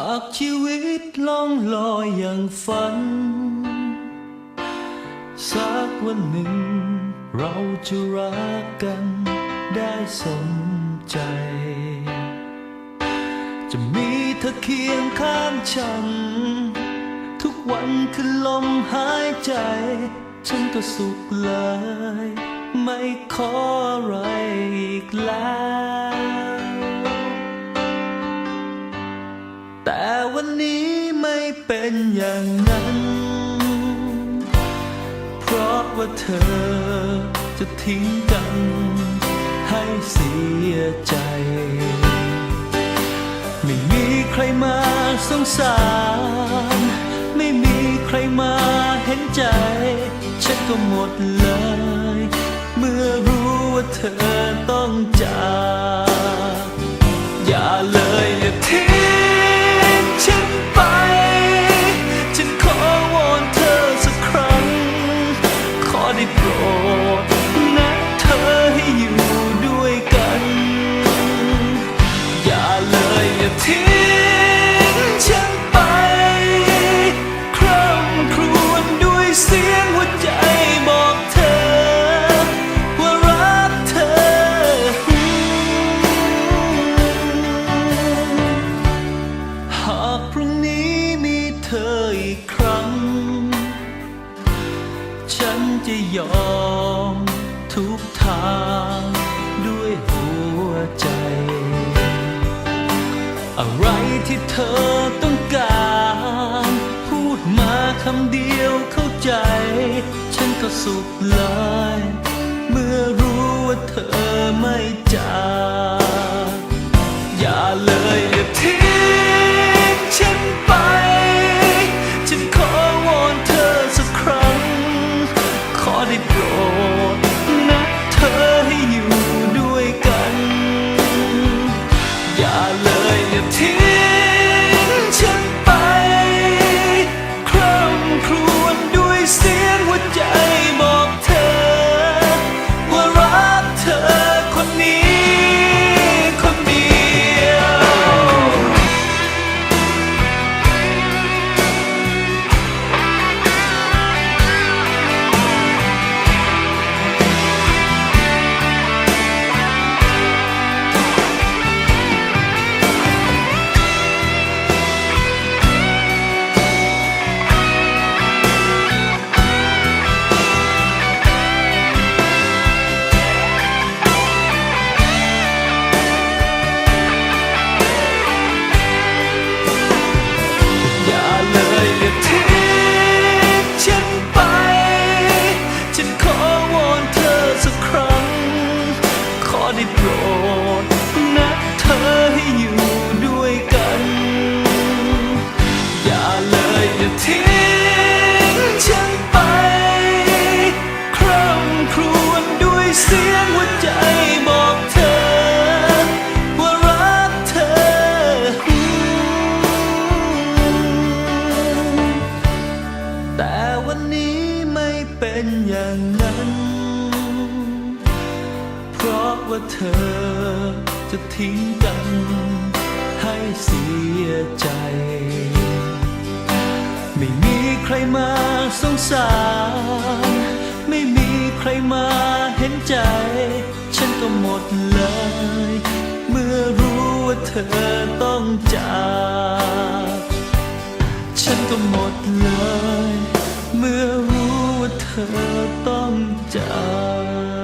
ากชีวิตล่องลอยอย่างฝัน สักวันหนึ่ง เราจะรักกันได้สมใจ จะมีเธอเคียงข้างฉัน ทุกวันคือลมหายใจ ฉันก็สุขเลย ไม่ขออะไรอีกแล้ว นี้ไม่เป็นอย่างนั้น เพราะว่าเธอจะทิ้งกัน ให้เสียใจ ไม่มีใครมาสงสาร ไม่มีใครมาเห็นใจ ฉันก็หมดเลย เมื่อรู้ว่าเธอต้องจาก ฉันจะยอมทุกทางด้วยหัวใจ อะไรที่เธอต้องการ พูดมาคำเดียวเข้าใจ ฉันก็สุขเลยเมื่อรู้ว่าเธอไม่จากอย่าเลยอย่าทิ้ง รดนะเธอให้อยู่ด้วยกัน อย่าเลยอย่าทิ้งฉันไป คร่ำครวญด้วยเสียงหัวใจบอกเธอ ว่ารักเธอ แต่วันนี้ไม่เป็นอย่างนั้น ว่าเธอจะทิ้งกัน ให้เสียใจ ไม่มีใครมาสงสาร ไม่มีใครมาเห็นใจ ฉันก็หมดเลย เมื่อรู้ว่าเธอต้องจากฉันก็หมดเลย เมื่อรู้ว่าเธอต้องจาก